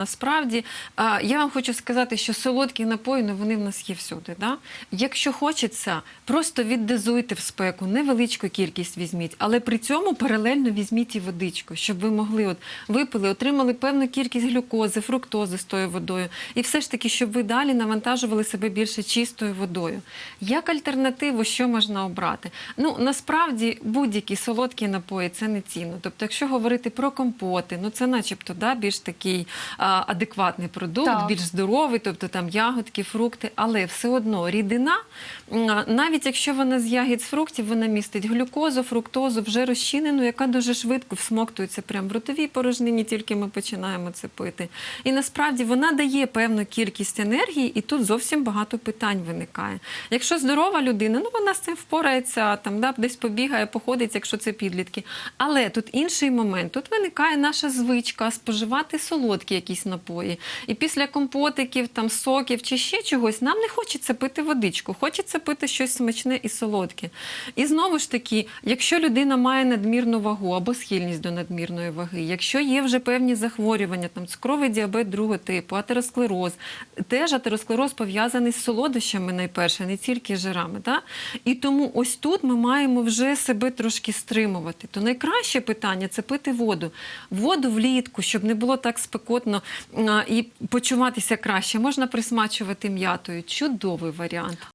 Насправді я вам хочу сказати, що солодкі напої ну, вони в нас є всюди. Да? Якщо хочеться, просто віддозуйте в спеку, невеличку кількість візьміть, але при цьому паралельно візьміть і водичку, щоб ви могли от випили, отримали певну кількість глюкози, фруктози з тою водою, і все ж таки, щоб ви далі навантажували себе більше чистою водою. Як альтернативу, що можна обрати? Ну насправді будь-які солодкі напої це не цінно. Тобто, якщо говорити про компоти, ну це, начебто, да, більш такий адекватний продукт, Так. більш здоровий, тобто там ягодки, фрукти, але все одно рідина, навіть якщо вона з ягід з фруктів, вона містить глюкозу, фруктозу, вже розчинену, яка дуже швидко всмоктується прямо в ротовій порожнині, тільки ми починаємо це пити. І насправді вона дає певну кількість енергії, і тут зовсім багато питань виникає. Якщо здорова людина, ну вона з цим впорається, там да, десь побігає, походить, якщо це підлітки. Але тут інший момент. Тут виникає наша звичка споживати солодкі якісь напої. І після компотиків, там соків чи ще чогось, нам не хочеться пити водичку, хочеться пити щось смачне і солодке. І знову ж таки, якщо людина має надмірну вагу або схильність до надмірної ваги, якщо є вже певні захворювання, там цукровий діабет другого типу, атеросклероз, теж атеросклероз пов'язаний з солодощами найперше, не тільки жирами. Да? І тому ось тут ми маємо вже себе трошки стримувати. То найкраще питання це пити воду. Воду влітку, щоб не було так спекотно і почуватися краще, можна присмачувати м'ятою. Чудовий варіант.